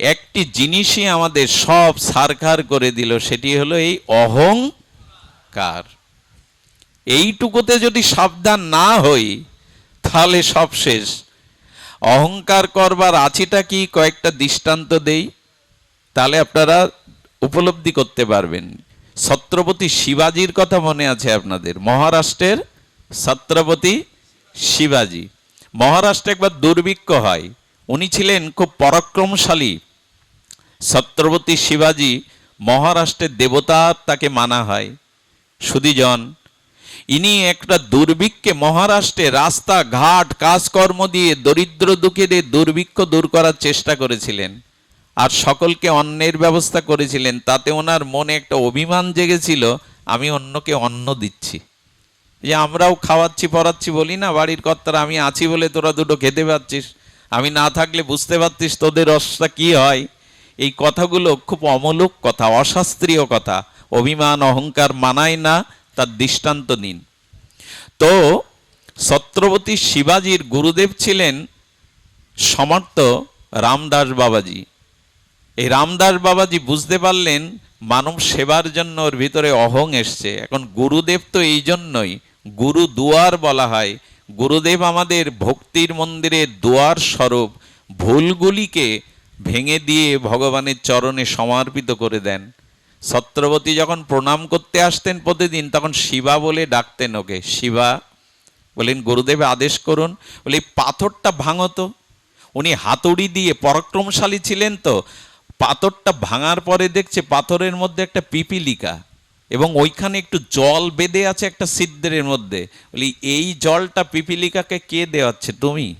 একটি জিনিসই আমাদের সব সারখার করে দিল, সেটি হলো এই অহংকার। এইটুকুতে যদি সাবধান না হই, তাহলে সব শেষ। অহংকার করবার আছিটা কি কয়েকটা দৃষ্টান্ত দেই? তাহলে আপনারা উপলব্ধি করতে পারবেন। ছত্রপতি শিবাজির কথা মনে আছে আপনাদের? মহারাষ্ট্রের ছত্রপতি শিবাজি। মহারাষ্ট্রে একবার দুর্ভিক্ষ হয়। উনি ছিলেন খুব পরাক্রমশালী। ছত্রপতি শিবাজি মহারাষ্ট্রের দেবতা তাকে মানা হয়। সুদীজন ইনি একটা দুর্ভিক্ষে মহারাষ্ট্রে রাস্তা ঘাট কাজকর্ম দিয়ে, দরিদ্র দুঃখীদের দুর্ভিক্ষ দূর করার চেষ্টা করেছিলেন। আর সকলকে অন্নের ব্যবস্থা করেছিলেন। তাতে ওনার মনে একটা অভিমান জেগেছিল, আমি অন্যকে অন্ন দিচ্ছি। যে আমরাও খাওয়াচ্ছি, পড়াচ্ছি, বলি না, বাড়ির কর্তারা, আমি আছি বলে তোরা দুটো খেতে পাচ্ছিস আমি না থাকলে বুঝতে পারতিস তোদের অবস্থা কি হয়। এই কথাগুলো খুব অমূলক কথা, অশাস্ত্রীয় কথা। অভিমান, অহংকার মানায় না, তার দৃষ্টান্ত নিন। তো ছত্রপতি শিবাজির গুরুদেব ছিলেন সমর্থ রামদাস বাবাজি। এই রামদাস বাবাজি বুঝতে পারলেন মানব সেবার জন্য ওর ভিতরে অহং এসছে। এখন গুরুদেব তো এই জন্যই, গুরু দুয়ার বলা হয়। গুরুদেব আমাদের ভক্তির মন্দিরের দুয়ার স্বরূপ। ভুলগুলিকে ভেঙে দিয়ে ভগবানের চরণে সমর্পিত করে দেন। ছত্রবতী যখন প্রণাম করতে আসতেন প্রতিদিন, তখন শিবা বলে ডাকতেন ওকে। শিবা বলেন, গুরুদেব, আদেশ করুন। বলে পাথরটা ভাঙতো উনি হাতুড়ি দিয়ে, পরাক্রমশালী ছিলেন তো, পাথরটা ভাঙার পরে দেখছে পাথরের মধ্যে একটা পিপিলিকা এবং ওইখানে একটু জল বেঁধে আছে একটা সিদ্ধের মধ্যে। বলি, এই জলটা পিপিলিকাকে কে দেওয়াচ্ছে? তুমি?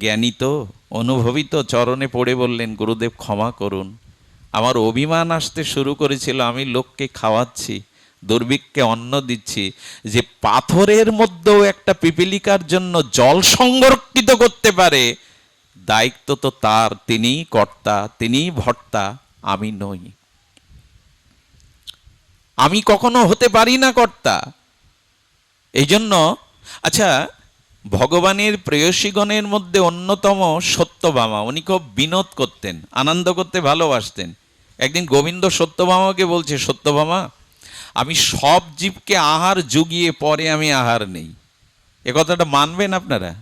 জ্ঞানী তো। অনুভবী তো চরণে পড়ে বললেন, গুরুদেব, ক্ষমা করুন। আমার অভিমান আসতে শুরু করেছিল, আমি লোককে খাওয়াচ্ছি, দুর্ভিক্ষে অন্ন দিচ্ছি। যে পাথরের মধ্যেও একটা পিপিলিকার জন্য জল সংরক্ষিত করতে পারে, দায়িত্ব তো তার, তিনিই কর্তা, তিনিই ভর্তা, আমি নই। আমি কখনো হতে পারি না, কর্তা। এই জন্য আচ্ছা ভগবানের প্রেয়সীগণের মধ্যে অন্যতম সত্যভামা উনি খুব বিনোদ করতেন, আনন্দ করতে ভালোবাসতেন। একদিন গোবিন্দ সত্যভামাকে বলছে সত্যভামা আমি সব জীবকে আহার জুগিয়ে পরে আমি আহার নেই। এ কথাটা মানবেন আপনারা?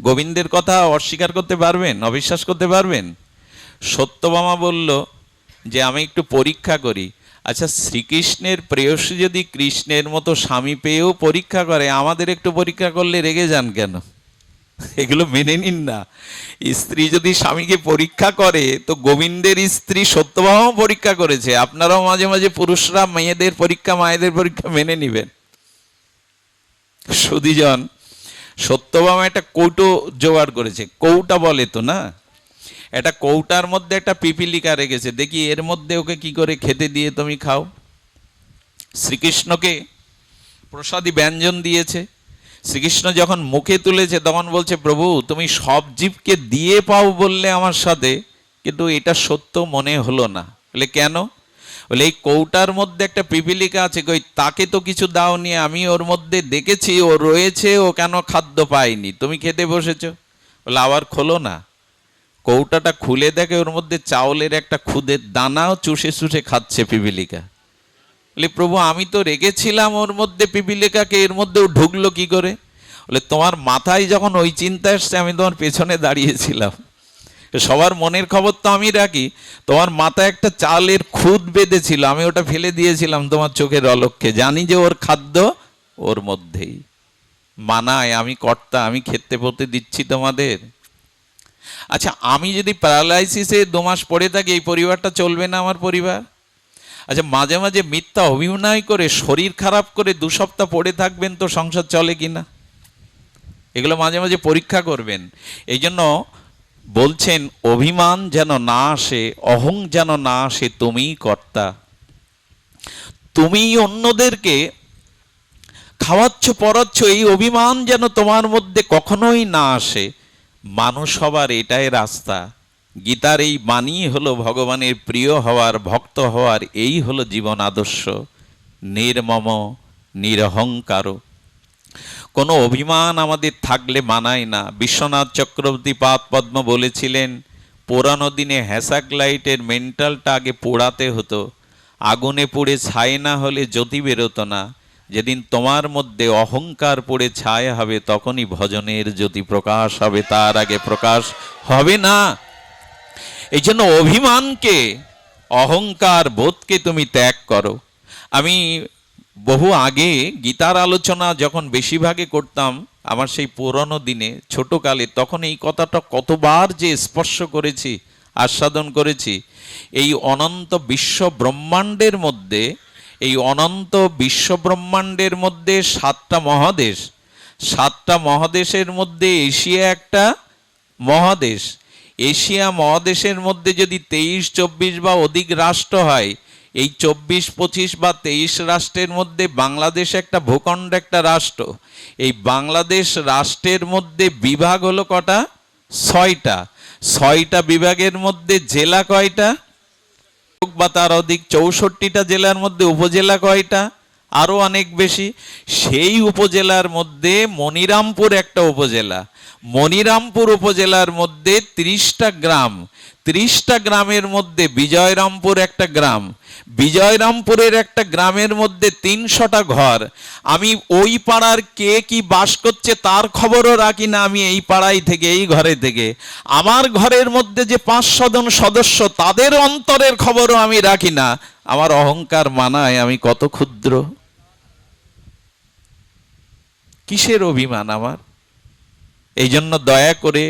গোবিন্দের কথা অস্বীকার করতে পারবেন, অবিশ্বাস করতে পারবেন? সত্যভামা বলল যে, আমি একটু পরীক্ষা করি আচ্ছা শ্রীকৃষ্ণের প্রেয়সী যদি কৃষ্ণের মতো স্বামী পেয়েও পরীক্ষা করে, আমাদের একটু পরীক্ষা করলে রেগে যান কেন? এগুলো মেনে নিন না। স্ত্রী যদি স্বামীকে পরীক্ষা করে, তো গোবিন্দের স্ত্রী সত্যভামাও পরীক্ষা করেছে। আপনারাও মাঝে মাঝে পুরুষরা মেয়েদের পরীক্ষা, মায়েদের পরীক্ষা মেনে নিবেন। সুদীজন সত্যভামা একটা কৌটো জোগাড় করেছে। কৌটা বলে তো না? একটা কৌটার মধ্যে একটা পিপিলিকা রেখেছে। দেখি এর মধ্যে ওকে কি করে খেতে দিয়ে তুমি খাও। শ্রীকৃষ্ণকে প্রসাদী ব্যঞ্জন দিয়েছে। শ্রীকৃষ্ণ যখন মুখে তুলেছে, তখন বলছে, প্রভু, তুমি সব জীবকে দিয়ে পাও বললে আমার সাথে, কিন্তু এটা সত্য মনে হলো না। বলে, কেন? বলে, এই কৌটার মধ্যে একটা পিপিলিকা আছে, কই, তাকে তো কিছু দাও দাওনি, আমি ওর মধ্যে দেখেছি, ও রয়েছে, ও কেন খাদ্য পায়নি? তুমি খেতে বসেছো? বলে, আবার খোলো না। কৌটাটা খুলে দেখে ওর মধ্যে চাউলের একটা খুদের দানাও চুষে চুষে খাচ্ছে পিপিলিকা। বলে, প্রভু, আমি তো রেখেছিলাম ওর মধ্যে পিপিলিকাকে, এর মধ্যেও ঢুকলো কি করে? বলে, তোমার মাথায় যখন ওই চিন্তা এসছে, আমি তোমার পেছনে দাঁড়িয়েছিলাম। সবার মনের খবর তো আমি রাখি, তোমার মাথায় একটা চালের খুদ বেঁধেছিল, আমি ওটা ফেলে দিয়েছিলাম তোমার চোখের অলক্ষে। জানি যে ওর খাদ্য ওর মধ্যেই। মানায়, আমি কর্তা, আমি খেতে পড়তে দিচ্ছি তোমাদের। আচ্ছা আমি যদি প্যারালাইসিসে দু মাস পড়ে থাকি, এই পরিবারটা চলবে না আমার পরিবার? আচ্ছা মাঝে মাঝে মিথ্যা অভিনয় করে, শরীর খারাপ করে দু সপ্তাহ পড়ে থাকবেন তো সংসার চলে কি না এগুলো মাঝে মাঝে পরীক্ষা করবেন। এই জন্য বলছেন, অভিমান যেন না আসে, অহং যেন না আসে, তুমিই কর্তা। তুমি অন্যদেরকে খাওয়াচ্ছ, পড়াচ্ছ, এই অভিমান যেন তোমার মধ্যে কখনোই না আসে। মানুষ হবার এটাই রাস্তা। গীতার এই বাণী হলো ভগবানের প্রিয় হওয়ার, ভক্ত হওয়ার, এই হলো জীবন আদর্শ। নির্মম, নিরহংকার। কোনো অভিমান আমাদের থাকলে মানায় না। বিশ্বনাথ চক্রবর্তী পাদ পদ্ম বলেছিলেন, পুরানো দিনে হ্যাসাক লাইটের মেন্টালটা আগে পোড়াতে হতো। আগুনে পুড়ে ছাই না হলে জ্যোতি বেরোতো না। যেদিন তোমার মধ্যে অহংকার পড়ে ছায় হবে, তখনই ভজনের জ্যোতি প্রকাশ হবে, তার আগে প্রকাশ হবে না। এই জন্য অভিমানকে, অহংকার বোধকে তুমি ত্যাগ করো। আমি বহু আগে গীতার আলোচনা যখন বেশিরভাগে করতাম, আমার সেই পুরনো দিনে, ছোটকালে, তখন এই কথাটা কতবার যে স্পর্শ করেছি, আস্বাদন করেছি, এই অনন্ত বিশ্ব ব্রহ্মাণ্ডের মধ্যে এই অনন্ত বিশ্বব্রহ্মাণ্ডের মধ্যে সাতটা মহাদেশ। সাতটা মহাদেশের মধ্যে এশিয়া একটা মহাদেশ। এশিয়া মহাদেশের মধ্যে যদি তেইশ, চব্বিশ বা অধিক রাষ্ট্র হয়, এই চব্বিশ, পঁচিশ বা তেইশ রাষ্ট্রের মধ্যে বাংলাদেশ একটা ভূখণ্ড একটা রাষ্ট্র। এই বাংলাদেশ রাষ্ট্রের মধ্যে বিভাগ হলো কটা? ছয়টা। ছয়টা বিভাগের মধ্যে জেলা কয়টা? বা তার অধিক চৌষট্টিটা জেলার মধ্যে উপজেলা কয়টা? আরও অনেক বেশি। সেই উপজেলার মধ্যে মনিরামপুর একটা উপজেলা। মনিরামপুর উপজেলার মধ্যে ত্রিশটা গ্রাম। ত্রিশটা গ্রামের মধ্যে বিজয়রামপুর একটা গ্রাম। বিজয়রামপুরের একটা গ্রামের মধ্যে তিনশোটা ঘর। আমি ওই পাড়ার কে কি বাস করছে তার খবরও রাখি না আমি এই পাড়ায় থেকে, এই ঘরে থেকে। আমার ঘরের মধ্যে যে পাঁচশো জন সদস্য, তাদের অন্তরের খবরও আমি রাখি না। আমার অহংকার মানায় আমি কত ক্ষুদ্র। কিসের অভিমান আমার? এই জন্য দয়া করে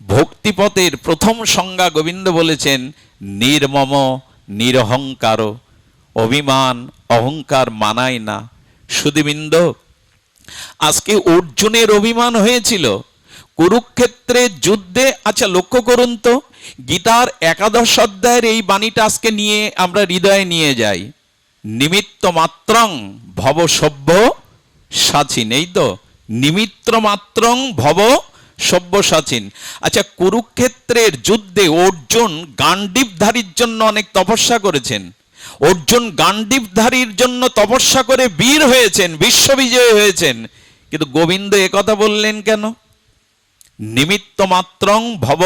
ভক্তিপথের প্রথম সংজ্ঞা গোবিন্দ বলেছেন, নির্মম, নিরহংকার, অভিমান, অহংকার মানায় না। সুদীবৃন্দ আজকে অর্জুনের অভিমান হয়েছিল। কুরুক্ষেত্রের যুদ্ধে আচ্ছা লক্ষ্য করুন তো, গীতার একাদশ অধ্যায়ের এই বাণীটা আজকে নিয়ে আমরা হৃদয়ে নিয়ে যাই। নিমিত্ত মাত্রং ভব সভ্য সাচিন, এই তো নিমিত্ত মাত্রং ভব সভ্য সাচিন আচ্ছা কুরুক্ষেত্রের যুদ্ধে অর্জুন গান্ডীবধারীর জন্য অনেক তপস্যা করেছেন। অর্জুন গান্ডীবধারীর জন্য তপস্যা করে বীর হয়েছেন, বিশ্ববিজয়ী হয়েছেন। কিন্তু গোবিন্দ কথা বললেন কেন? নিমিত্ত মাত্রং ভব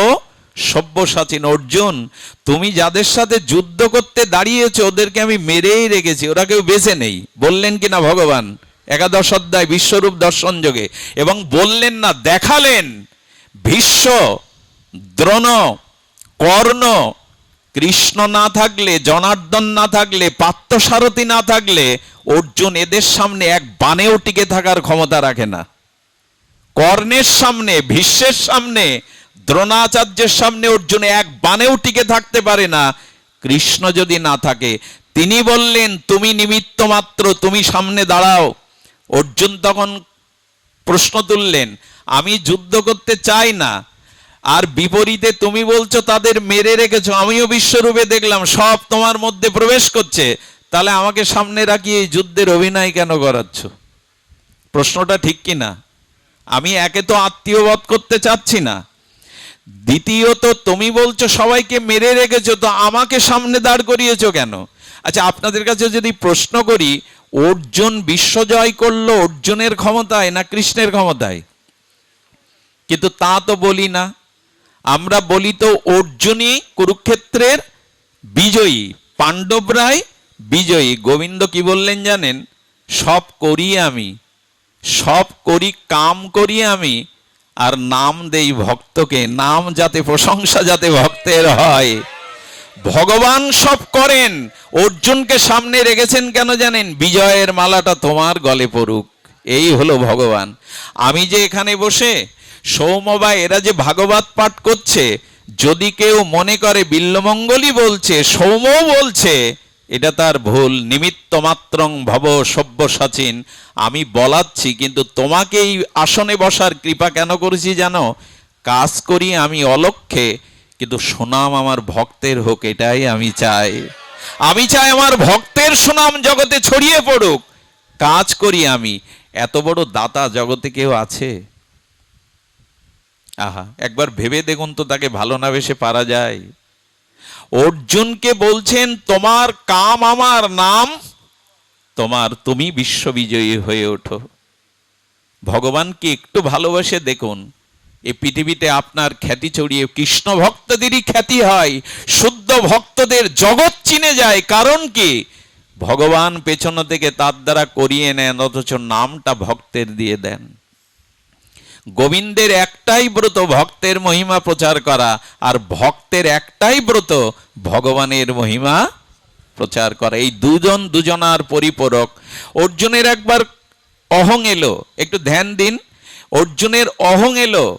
সব্যসাচীন। অর্জুন, তুমি যাদের সাথে যুদ্ধ করতে দাঁড়িয়েছো, ওদেরকে আমি মেরেই রেখেছি, ওরা কেউ বেঁচে নেই। বললেন কিনা ভগবান? একাদশ অধ্যায় বিশ্বরূপ দর্শন যোগে। এবং বললেন না, দেখালেন ভীষ্ম, দ্রোণ, কর্ণ, কৃষ্ণ না থাকলে, জনার্দন না থাকলে, পার্থসারথী না থাকলে অর্জুন এদের সামনে এক বানেও টিকে থাকার ক্ষমতা রাখে না। কর্ণের সামনে, ভীষ্মের সামনে, দ্রোণাচার্যের সামনে অর্জুন এক বানেও টিকে থাকতে পারে না, কৃষ্ণ যদি না থাকে। তিনি বললেন, তুমি নিমিত্ত মাত্র তুমি সামনে দাঁড়াও। অর্জুন তখন প্রশ্ন তুললেন, আমি যুদ্ধ করতে চাই না, আর বিপরীতে তুমি বলছো তাদের মেরে রেখেছো, আমিও বিশ্বরূপে দেখলাম, সব তোমার মধ্যে প্রবেশ করছে, তাহলে আমাকে সামনে রাখিয়ে এই যুদ্ধের অভিনয় কেন করাচ্ছ? প্রশ্নটা ঠিক কি না? আমি একে তো আত্মীয়বধ করতে চাচ্ছি না। দ্বিতীয়ত, তুমি বলছো সবাইকে মেরে রেখেছো, তো আমাকে সামনে দাঁড় করিয়েছো কেন? আচ্ছা আপনাদের কাছে যদি প্রশ্ন করি অর্জুন বিশ্বজয় করল অর্জুনের ক্ষমতায় না কৃষ্ণের ক্ষমতায়? কিন্তু তা তো বলি না। আমরা বলি তো অর্জুনই কুরুক্ষেত্রের বিজয়ী পাণ্ডবরাই বিজয়ী। গোবিন্দ কি বললেন জানেন? সব করি আমি, সব করি, কাম করি আমি, আর নাম দেই ভক্তকে। নাম যাতে প্রশংসা যাতে ভক্তের হয়। ভগবান সব করেন। অর্জুনকে সামনে রেখেছেন কেন জানেন? বিজয়ের মালাটা তোমার গলে পড়ুক। এই হলো ভগবান। আমি যে এখানে বসে সৌমবা এরা যে ভাগবত পাঠ করছে, যদি কেউ মনে করে বিল্লমঙ্গলই বলছে সৌমও বলছে, এটা তার ভুল। নিমিত্ত মাত্রং ভব সভ্য সাচিন। আমি বলাচ্ছি, কিন্তু তোমাকে এই আসনে বসার কৃপা কেন করেছি জানো? কাজ করি আমি অলক্ষে। কিন্তু সুনাম আমার ভক্তের হোক, এটাই আমি চাই। আমি চাই আমার ভক্তের সুনাম জগতে ছড়িয়ে পড়ুক। কাজ করি আমি। এত বড় দাতা জগতে কেউ আছে? আহা, একবার ভেবে দেখুন তো তাকে ভালো না বেশে পারা যায়। অর্জুনকে বলছেন, তোমার কাম আমার নাম, তোমার তুমি বিশ্ববিজয়ী হয়ে ওঠো। ভগবানকে একটু ভালোবাসে দেখুন। এই পৃথিবীতে আপনার খ্যাতি ছড়িয়ে কৃষ্ণ ভক্তদেরই খ্যাতি হয়, শুদ্ধ ভক্তদের জগৎ চিনে যায়। কারণ কি? ভগবান পেছন থেকে তার দ্বারা করিয়ে নেন, অথচ নামটা ভক্তের দিয়ে দেন। গোবিন্দের একটাই ব্রত, ভক্তের মহিমা প্রচার করা, আর ভক্তের একটাই ব্রত, ভগবানের মহিমা প্রচার করা। এই দুজন দুজনার পরিপূরক। অর্জুনের একবার অহং এলো। একটু ধ্যান দিন। অর্জুনের অহং এলো।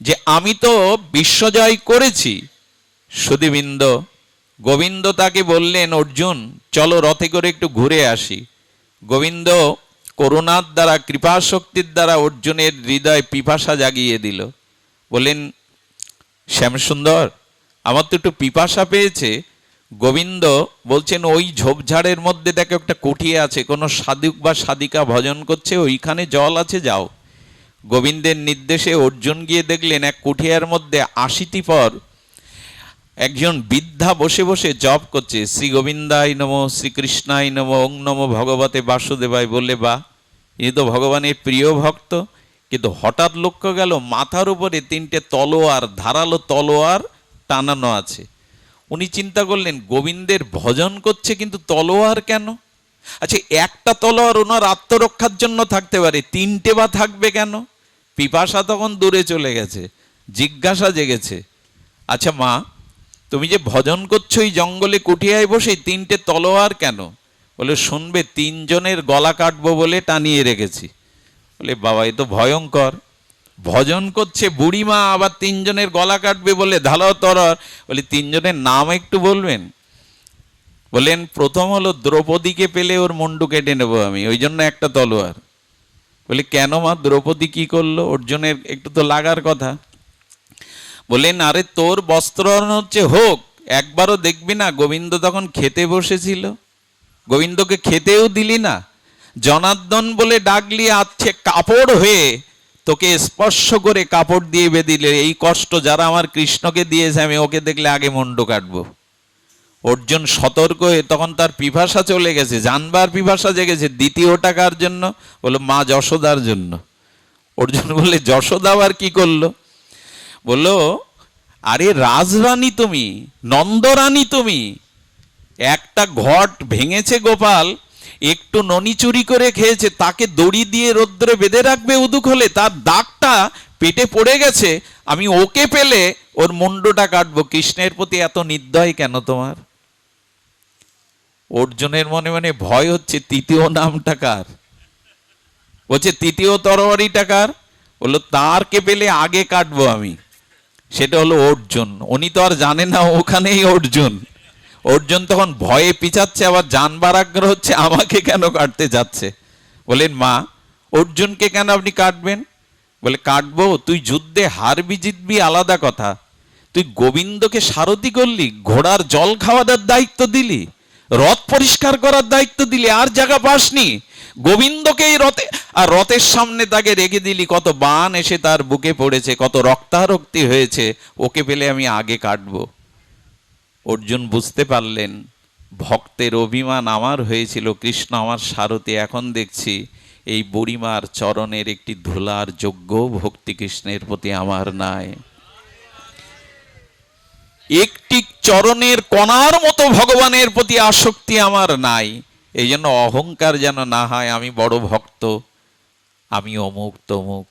যে আমি তো বিশ্বজয় করেছি। সুদীবৃন্দ গোবিন্দ তাকে বললেন, অর্জুন, চলো রথে করে একটু ঘুরে আসি। গোবিন্দ করুণার দ্বারা কৃপা শক্তির দ্বারা অর্জুনের হৃদয় পিপাসা জাগিয়ে দিল। বললেন, শ্যামসুন্দর, আমার তো একটু পিপাসা পেয়েছে। গোবিন্দ বলছেন, ওই ঝোপঝাড়ের মধ্যে দেখো একটা কুঠিয়ে আছে, কোনো সাধুক বা সাধিকা ভজন করছে, ওইখানে জল আছে, যাও। গোবিন্দের নির্দেশে অর্জুন গিয়ে দেখলেন এক কুঠিয়ার মধ্যে আশিটি পর একজন বৃদ্ধা বসে বসে জপ করছে, শ্রী গোবিন্দাই নম শ্রীকৃষ্ণাই নম, ওং নম ভগবতে বাসুদেবাই বললে বা ইনি তো ভগবানের প্রিয় ভক্ত। কিন্তু হঠাৎ লক্ষ্য গেল, মাথার উপরে তিনটে তলোয়ার, ধারালো তলোয়ার টানানো আছে। উনি চিন্তা করলেন, গোবিন্দের ভজন করছে, কিন্তু তলোয়ার কেন? আচ্ছা একটা তলোয়ার ওনার আত্মরক্ষার জন্য থাকতে পারে, তিনটে বা থাকবে কেন? পিপাসা তখন দূরে চলে গেছে, জিজ্ঞাসা জেগেছে। আচ্ছা মা, তুমি যে ভজন করছ এই জঙ্গলে কুটিয়ায় বসে তিনটে তলোয়ার কেন? বলে, শুনবে, তিনজনের গলা কাটবো বলে টানিয়ে রেখেছি। বলে, বাবা, এ তো ভয়ঙ্কর। ভজন করছে বুড়িমা, আবার তিনজনের গলা কাটবে বলে, ধালো তরর। বলে, তিনজনের নাম একটু বলবেন? বললেন, প্রথম হলো দ্রৌপদীকে পেলে ওর মুন্ডু কেটে নেব আমি, ওই জন্য একটা তলোয়ার। বলে কেন মা? দ্রৌপদী কি করল? অর্জুনের একটু তো লাগার কথা। বললেন, আরে তোর বস্ত্র হচ্ছে, হোক, একবারও দেখবি না, গোবিন্দ তখন খেতে বসেছিল। গোবিন্দকে খেতেও দিলি না। জনার্দন বলে ডাকলি আছে কাপড় হয়ে তোকে স্পর্শ করে কাপড় দিয়ে বেদিলে এই কষ্ট যারা আমার কৃষ্ণকে দিয়েছে, আমি ওকে দেখলে আগে মুন্ড কাটবো। অর্জুন সতর্ক হয়ে তখন তার পিপাসা চলে গেছে, জানবার পিপাসা জেগেছে দ্বিতীয় টাকার জন্য? বলল, মা যশোদার জন্য। অর্জুন বললে, যশোদা আবার কি করল? বলল, আরে রাজরানী তুমি, নন্দরানী তুমি, একটা ঘট ভেঙেছে গোপাল, একটু ননি চুরি করে খেয়েছে, তাকে দড়ি দিয়ে রৌদ্রে বেঁধে রাখবে উদুক হলে, তার দাগটা পেটে পড়ে গেছে, আমি ওকে পেলে ওর মুন্ডটা কাটবো। কৃষ্ণের প্রতি এত নির্দয় কেন তোমার? অর্জুনের মনে মনে ভয় হচ্ছে, তৃতীয় নামটা কার? বলছে, তৃতীয় তরবারিটা কার? বলল তারকে পেলে আগে কাটবো আমি। সেটা হলো অর্জুন। উনি তো আর জানে না ওখানেই অর্জুন। অর্জুন তখন ভয়ে পিছাচ্ছে, আবার জানবার আগ্রহ হচ্ছে, আমাকে কেন কাটতে যাচ্ছে? বলেন, মা, অর্জুনকে কেন আপনি কাটবেন? বলে, কাটবো, তুই যুদ্ধে হারবি, জিতবি, আলাদা কথা। তুই গোবিন্দকে সারথি করলি, ঘোড়ার জল খাওয়ানোর দায়িত্ব দিলি। রথ পরিষ্কার করার দায়িত্ব দিলি আর জায়গা পাসনি। গোবিন্দকেই রথে আর রথের সামনে তাকে রেখে দিলি, কত বান এসে তার বুকে পড়েছে, কত রক্তারক্তি হয়েছে, ওকে পেলে আমি আগে কাটবো। অর্জুন বুঝতে পারলেন, ভক্তের অভিমান আমার হয়েছিল, কৃষ্ণ আমার সারথি, এখন দেখছি এই বুড়িমার চরণের একটি ধুলার যোগ্য ভক্তি কৃষ্ণের প্রতি আমার নাই। চরণের কণার মতো ভগবানের প্রতি আসক্তি আমার নাই। এই জন্য অহংকার যেন না হয়, আমি বড় ভক্ত, আমি অমুক তমুক,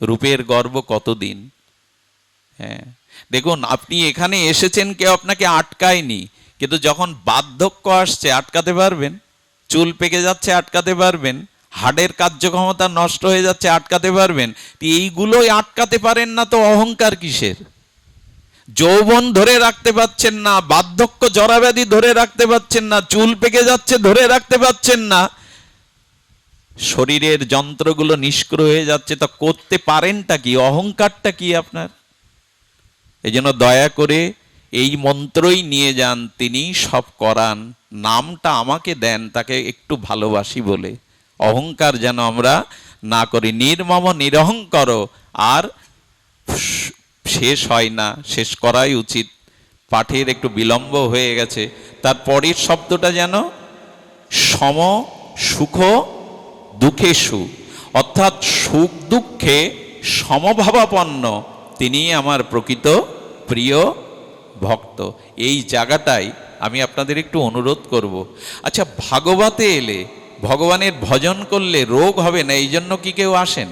রূপের গর্ব কতদিন? হ্যাঁ দেখুন, আপনি এখানে এসেছেন কেউ আপনাকে আটকায়নি, কিন্তু যখন বার্ধক্য আসছে, আটকাতে পারবেন, চুল পেকে যাচ্ছে, আটকাতে পারবেন, হাড়ের কার্যক্ষমতা নষ্ট হয়ে যাচ্ছে, আটকাতে পারবেন এইগুলোই আটকাতে পারেন না তো অহংকার কিসের? যৌবন ধরে রাখতে পাচ্ছেন না, বার্ধক্য জরাব্যাধি ধরে রাখতে পাচ্ছেন না, চুল পেকে যাচ্ছে ধরে রাখতে পাচ্ছেন না। শরীরের যন্ত্রগুলো নিষ্ক্রিয় হয়ে যাচ্ছে, তা করতে পারেনটা কি? অহংকারটা কি আপনার? এই জন্য দয়া করে এই মন্ত্রই নিয়ে যান, তিনি সব করান, নামটা আমাকে দেন, তাকে একটু ভালোবাসি বলে। অহংকার যেন আমরা না করি, নির্মম নিরহংকর, আর শেষ হয় না, শেষ করাই উচিত। পাঠের একটু বিলম্ব হয়ে গেছে। তার পরের শব্দটা যেন সম সুখ দুঃখে সু। অর্থাৎ সুখ দুঃখে সমভাবাপন্ন। তিনি আমার প্রকৃত প্রিয় ভক্ত। এই জায়গাটাই আমি আপনাদের একটু অনুরোধ করব। আচ্ছা ভাগবতে এলে ভগবানের ভজন করলে রোগ হবে না, এই জন্য কি কেউ আসেন?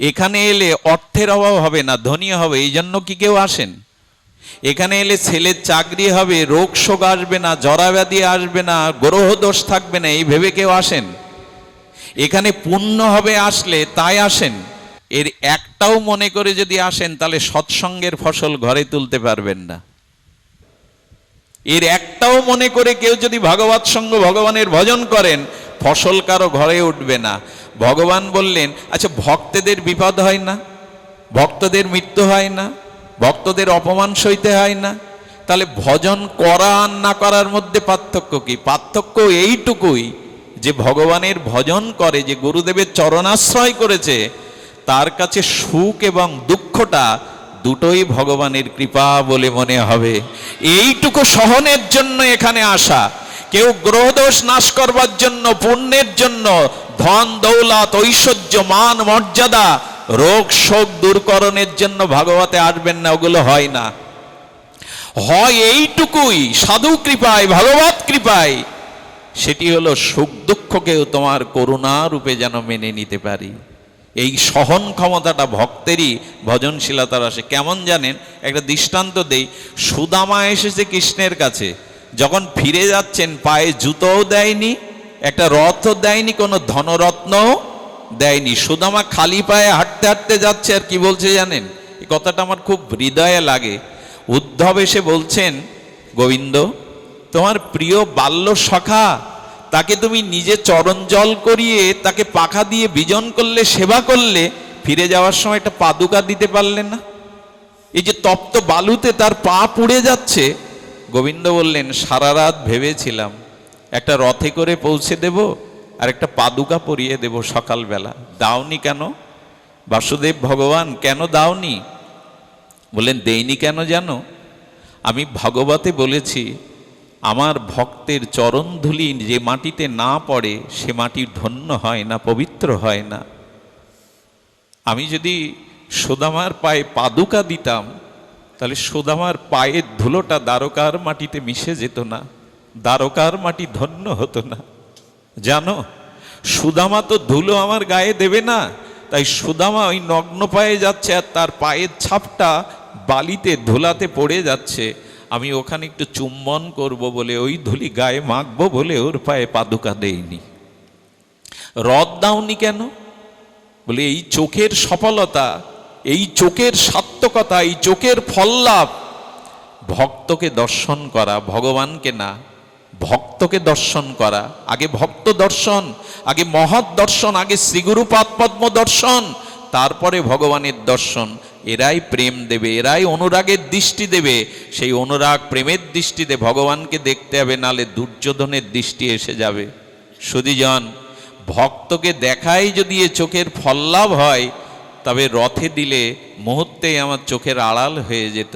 এখানে এলে অর্থের অভাব হবে না ধনী হবে, এই জন্য কি কেউ আসেন? এখানে এলে ছেলের চাকরি হবে, রোগ শোক আসবে না জরাব্যাধি আসবে না, গ্রহ দোষ থাকবে না, এই ভেবে কেউ আসেন? এখানে পুণ্য হবে আসলে তাই আসেন। এর একটাও মনে করে যদি আসেন, তাহলে সৎসঙ্গের ফসল ঘরে তুলতে পারবেন না। এর একটাও মনে করে কেউ যদি ভাগবত সঙ্গ ভগবানের ভজন করেন, ফসল কারও ঘরে উঠবে না। ভগবান বললেন আচ্ছা ভক্তদের বিপদ হয় না? ভক্তদের মৃত্যু হয় না? ভক্তদের অপমান সইতে হয় না? তাহলে ভজন করা আর না করার মধ্যে পার্থক্য কি? পার্থক্য এইটুকুই যে ভগবানের ভজন করে, যে গুরুদেবের চরণাশ্রয় করেছে, তার কাছে সুখ এবং দুঃখটা দুটোই ভগবানের কৃপা বলে মনে হবে। এইটুকু সহনের জন্য এখানে আসা। কেউ গ্রহদোষ নাশ করবার জন্য, পুণ্যের জন্য, ধন, দৌলত, ঐশ্বর্য, মান, মর্যাদা, রোগ, শোক, দূরকরণের জন্য ভাগবতে আসবেন না, ওগুলো হয় না। হয় এইটুকুই, সাধু কৃপায়, ভগবত কৃপায়। সেটি হলো সুখ দুঃখকেও তোমার করুণা রূপে যেন মেনে নিতে পারি। এই সহন ক্ষমতাটা ভক্তেরই ভজনশীলতার আসে। কেমন জানেন? একটা দৃষ্টান্ত দেই। সুদামা এসেছে কৃষ্ণের কাছে। যখন ফিরে যাচ্ছেন, পায়ে জুতোও দেয়নি, একটা রথও দেয়নি, কোনো ধনরত্নও দেয়নি। সুদামা খালি পায়ে হাঁটতে হাঁটতে যাচ্ছে, আর কি বলছে জানেন? এই কথাটা আমার খুব হৃদয়ে লাগে। উদ্ধব এসে বলছেন, গোবিন্দ, তোমার প্রিয় বাল্য সখা তাকে তুমি নিজে চরণ জল করিয়ে, তাকে পাখা দিয়ে বিজন করলে, সেবা করলে, ফিরে যাওয়ার সময় একটা পাদুকা দিতে পারলে না? এই যে তপ্ত বালুতে তার পা পুড়ে যাচ্ছে, গোবিন্দ বললেন, সারা রাত ভেবেছিলাম একটা রথে করে পৌঁছে দেব আর একটা পাদুকা পরিয়ে দেব সকালবেলা। দাওনি কেন? বাসুদেব ভগবান, কেন দাওনি? বললেন, দেইনি কেন জানো? আমি ভগবতে বলেছি আমার ভক্তের চরণধুলি যে মাটিতে না পড়ে, সে মাটি ধন্য হয় না, পবিত্র হয় না। আমি যদি সোদামার পায়ে পাদুকা দিতাম, তাহলে সোদামার পায়ের ধুলোটা দ্বারকার মাটিতে মিশে যেত না, দ্বারকার মাটি ধন্য হতো না। জানো, সুদামা তো ধুলো আমার গায়ে দেবে না, তাই সুদামা ওই নগ্ন পায়ে যাচ্ছে আর তার পায়ের ছাপটা বালিতে ধুলাতে পড়ে যাচ্ছে। আমি ওখানে একটু চুম্বন করব বলে ওই ধুলি গায়ে মাখবো বলে ওর পায়ে পাদুকা দেইনি। রদ দাওনি কেন? বলে এই চোখের সফলতা, এই চোখের সার্থকতা, এই চোখের ফললাভ, ভক্তকে দর্শন করা, ভগবানকে না, ভক্তকে দর্শন করা। আগে ভক্ত দর্শন, আগে মহৎ দর্শন, আগে শ্রীগুরু পদ্ম দর্শন তারপরে ভগবানের দর্শন, এরাই প্রেম দেবে, এরাই অনুরাগের দৃষ্টি দেবে। সেই অনুরাগ প্রেমের দৃষ্টিতে ভগবানকে দেখতে হবে, নালে দুর্যোধনের দৃষ্টি এসে যাবে। সুদীজন ভক্তকে দেখাই যদি এ চোখের ফললাভ হয়, তবে রথে দিলে মুহূর্তেই আমার চোখের আড়াল হয়ে যেত।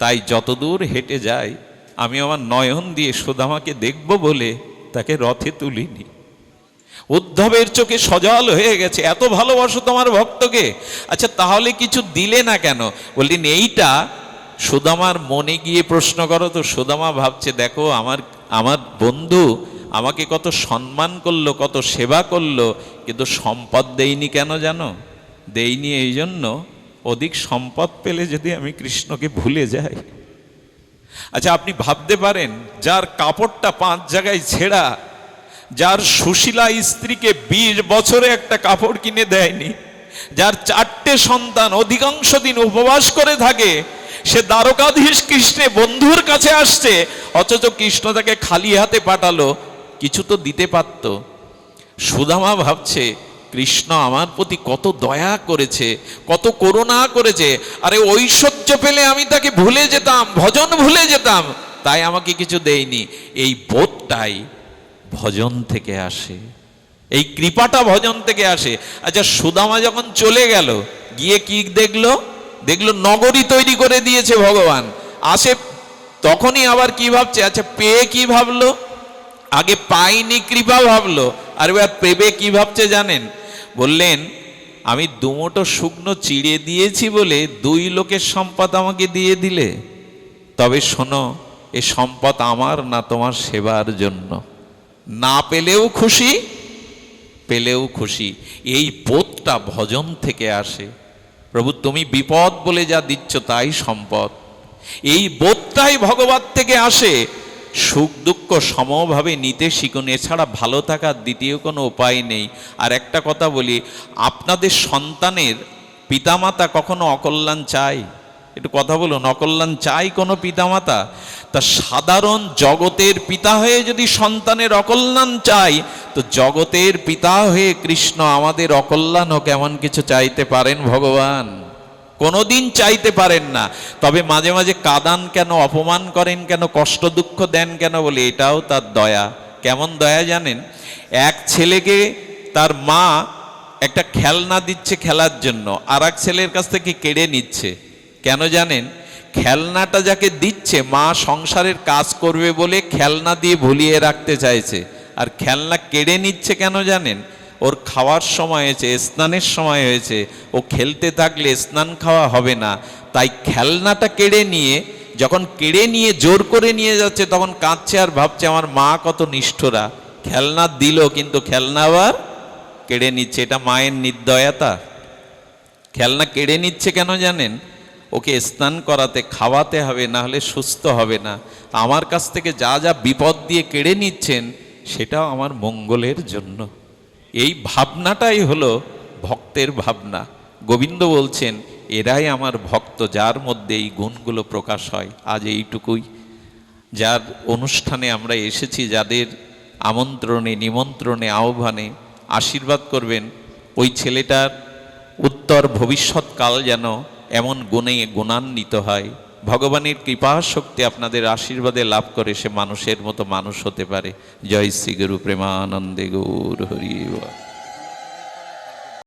তাই যতদূর হেঁটে যাই, আমি আমার নয়ন দিয়ে সুদামাকে দেখব বলে তাকে রথে তুলিনি। উদ্ধবের চোখে সজল হয়ে গেছে। এত ভালোবাসো তোমার ভক্তকে। আচ্ছা তাহলে কিছু দিলে না কেন? বললেন এইটা সুদামার মনে গিয়ে প্রশ্ন করো তো। সুদামা ভাবছে, দেখো, আমার আমার বন্ধু আমাকে কত সম্মান করল, কত সেবা করল, কিন্তু সম্পদ দেইনি কেন জানো? দেইনি এই জন্য অধিক সম্পদ পেলে যদি আমি কৃষ্ণকে ভুলে যাই। আচ্ছা আপনি ভাবতে পারেন, যার কাপড়টা পাঁচ জায়গায় ছেঁড়া যার সুশীলা স্ত্রীকে বিশ বছরে একটা কাপড় কিনে দেয়নি, যার চারটে সন্তান অধিকাংশ দিন উপবাস করে থাকে, সে দ্বারকাধীশ কৃষ্ণে বন্ধুর কাছে আসছে, অথচ কৃষ্ণ তাকে খালি হাতে পাঠালো, কিছু তো দিতে পারত। সুদামা ভাবছে, কৃষ্ণ আমার প্রতি কত দয়া করেছে, কত করুণা করেছে, আরে ঐশ্বর্য পেলে আমি তাকে ভুলে যেতাম, ভজন ভুলে যেতাম, তাই আমাকে কিছু দেয়নি, এই বোধটাই। ভজন থেকে আসে। এই কৃপাটা ভজন থেকে আসে। আচ্ছা সুদামা যখন চলে গেল, গিয়ে কি দেখল? দেখল নগরী তৈরি করে দিয়েছে ভগবান। আসে, তখনই আবার কি ভাবছে? আচ্ছা পেয়ে কি ভাবলো? আগে পাইনি কৃপা ভাবলো। আর এবার পেবে কি ভাবছে জানেন? বললেন, আমি দুমোটো শুকনো চিড়ে দিয়েছি বলে দুই লোকের সম্পদ আমাকে দিয়ে দিলে। তবে শোনো, এ সম্পদ আমার না তোমার সেবার জন্য। না পেলেও খুশি পেলেও খুশি। এই বোধটা ভজন থেকে আসে। প্রভু, তুমি বিপদ বলে যা দিচ্ছ তাই সম্পদ। এই বোধটাই ভগবান থেকে আসে। সুখ দুঃখ সমভাবে নিতে শিখুন। এছাড়া ভালো থাকার দ্বিতীয় কোনো উপায় নেই। আর একটা কথা বলি, আপনাদের সন্তানের পিতামাতা কখনো অকল্যাণ চায়? একটু কথা বলুন অকল্যাণ চাই কোনো পিতামাতা? তা সাধারণ জগতের পিতা হয়ে যদি সন্তানের অকল্যাণ চাই, তো জগতের পিতা হয়ে কৃষ্ণ আমাদের অকল্যাণ হোক এমন কিছু চাইতে পারেন ভগবান? কোনোদিন চাইতে পারেন না। তবে মাঝে মাঝে কাদান কেন, অপমান করেন কেন, কষ্ট দুঃখ দেন কেন বলে, এটাও তার দয়া। কেমন দয়া জানেন? এক ছেলেকে তার মা একটা খেলনা দিচ্ছে খেলার জন্য আর এক ছেলের কাছ থেকে কেড়ে নিচ্ছে। কেন জানেন? খেলনাটা যাকে দিচ্ছে, মা সংসারের কাজ করবে বলে খেলনা দিয়ে ভুলিয়ে রাখতে চাইছে। আর খেলনা কেড়ে নিচ্ছে কেন জানেন? ওর খাওয়ার সময় হয়েছে, স্নানের সময় হয়েছে। ও খেলতে থাকলে স্নান খাওয়া হবে না। তাই খেলনাটা কেড়ে নিয়ে, যখন কেড়ে নিয়ে জোর করে নিয়ে যাচ্ছে, তখন কাঁদছে আর ভাবছে, আমার মা কত নিষ্ঠরা। খেলনা দিল, কিন্তু খেলনা আবার কেড়ে নিচ্ছে। এটা মায়ের নির্দয়তা। খেলনা কেড়ে নিচ্ছে কেন জানেন? ওকে স্নান করাতে, খাওয়াতে হবে, না হলে সুস্থ হবে না। আমার কাছ থেকে যা যা বিপদ দিয়ে কেড়ে নিচ্ছেন, সেটাও আমার মঙ্গলের জন্য। এই ভাবনাটাই হলো ভক্তের ভাবনা। গোবিন্দ বলছেন, এরাই আমার ভক্ত, যার মধ্যে এই গুণগুলো প্রকাশ হয়। আজ এইটুকুই। যার অনুষ্ঠানে আমরা এসেছি, যাদের আমন্ত্রণে, নিমন্ত্রণে, আহ্বানে আশীর্বাদ করবেন, ওই ছেলেটার উত্তর ভবিষ্যৎকাল যেন এমন গুণে গুণান্বিত হয়। ভগবানের কৃপা শক্তি আপনাদের আশীর্বাদে লাভ করে সে মানুষের মতো মানুষ হতে পারে। জয় শ্রী গুরু প্রেমানন্দে গৌর হরি